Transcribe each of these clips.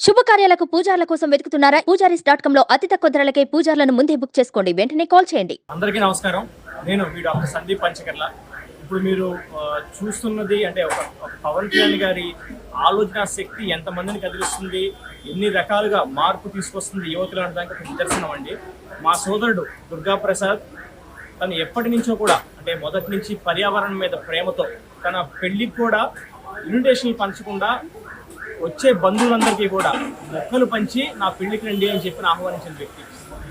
శుభకార్యాలకు పూజార్ల కోసం వెతుకుతున్నారా? పూజారీస్ డాట్ కామ్లో అతి తక్కువ ధరలకే పూజార్లను ముందే బుక్ చేసుకోండి. వెంటనే కాల్ చేయండి. అందరికీ నమస్కారం. నేను మీ డాక్టర్ సందీప్ పంచకర్ల. ఇప్పుడు మీరు చూస్తున్నది అంటే ఒక పవన్ కళ్యాణ్ గారి ఆలోచన శక్తి ఎంతమందిని కదిలిస్తుంది? ఎన్ని రకాలుగా మార్పు తీసుకొస్తుంది యువతలు అనడానికి ఒక నిదర్శనం అండి. మా సోదరుడు దుర్గా ప్రసాద్ తను ఎప్పటి నుంచో కూడా అంటే మొదటి నుంచి పర్యావరణం మీద ప్రేమతో తన పెళ్ళికి కూడా ఇన్విటేషన్లు పంచకుండా వచ్చే బంధువులందరికీ కూడా మొక్కలు పంచి నా పెళ్ళికి రండి అని చెప్పి ఆహ్వానించిన వ్యక్తి.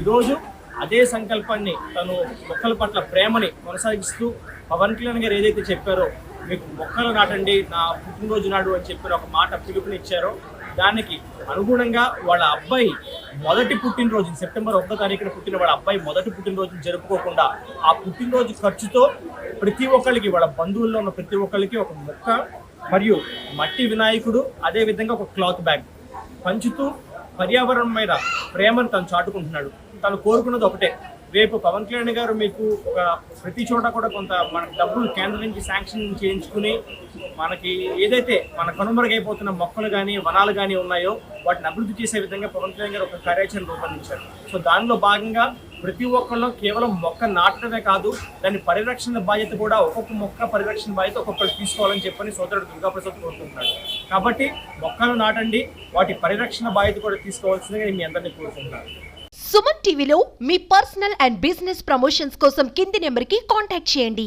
ఈరోజు అదే సంకల్పాన్ని తను మొక్కల పట్ల ప్రేమని కొనసాగిస్తూ పవన్ కళ్యాణ్ గారు ఏదైతే చెప్పారో మీకు మొక్కలు నాటండి నా పుట్టినరోజు నాడు అని చెప్పిన ఒక మాట పిలుపునిచ్చారో దానికి అనుగుణంగా వాళ్ళ అబ్బాయి మొదటి పుట్టినరోజు సెప్టెంబర్ ఒకటో తారీఖున పుట్టిన వాళ్ళ అబ్బాయి మొదటి పుట్టినరోజు జరుపుకోకుండా ఆ పుట్టినరోజు ఖర్చుతో ప్రతి ఒక్కరికి వాళ్ళ బంధువుల్లో ఉన్న ప్రతి ఒక్కరికి ఒక మొక్క మరియు మట్టి వినాయకుడు అదే విధంగా ఒక క్లాత్ బ్యాగ్ పంచుతూ పర్యావరణం మీద ప్రేమను తను చాటుకుంటున్నాడు. తను కోరుకున్నది ఒకటే. రేపు పవన్ కళ్యాణ్ గారు మీకు ఒక ప్రతి చోట కూడా కొంత మన డబ్బులు కేంద్రం నుంచి శాంక్షన్ చేయించుకుని మనకి ఏదైతే మన కనుమరుగైపోతున్న మొక్కలు కానీ వనాలు కానీ ఉన్నాయో వాటిని అభివృద్ధి చేసే విధంగా పవన్ కళ్యాణ్ గారు ఒక కార్యాచరణ రూపొందించారు. సో దానిలో భాగంగా ప్రతి ఒక్కళ్ళు కేవలం మొక్క నాటడమే కాదు దాని పరిరక్షణ బాధ్యత కూడా ఒక్కొక్క మొక్క పరిరక్షణ బాధ్యత ఒక్కొక్కరు తీసుకోవాలని చెప్పని సోదరుడు దుర్గాప్రసాద్ కోరుకుంటున్నాడు. కాబట్టి మొక్కలు నాటండి వాటి పరిరక్షణ బాధ్యత కూడా తీసుకోవాల్సిందిగా నేను మీ అందరినీ కోరుకుంటున్నాను. సుమన్ టీవీలో మీ పర్సనల్ అండ్ బిజినెస్ ప్రమోషన్స్ కోసం కింది నెంబర్కి కాంటాక్ట్ చేయండి.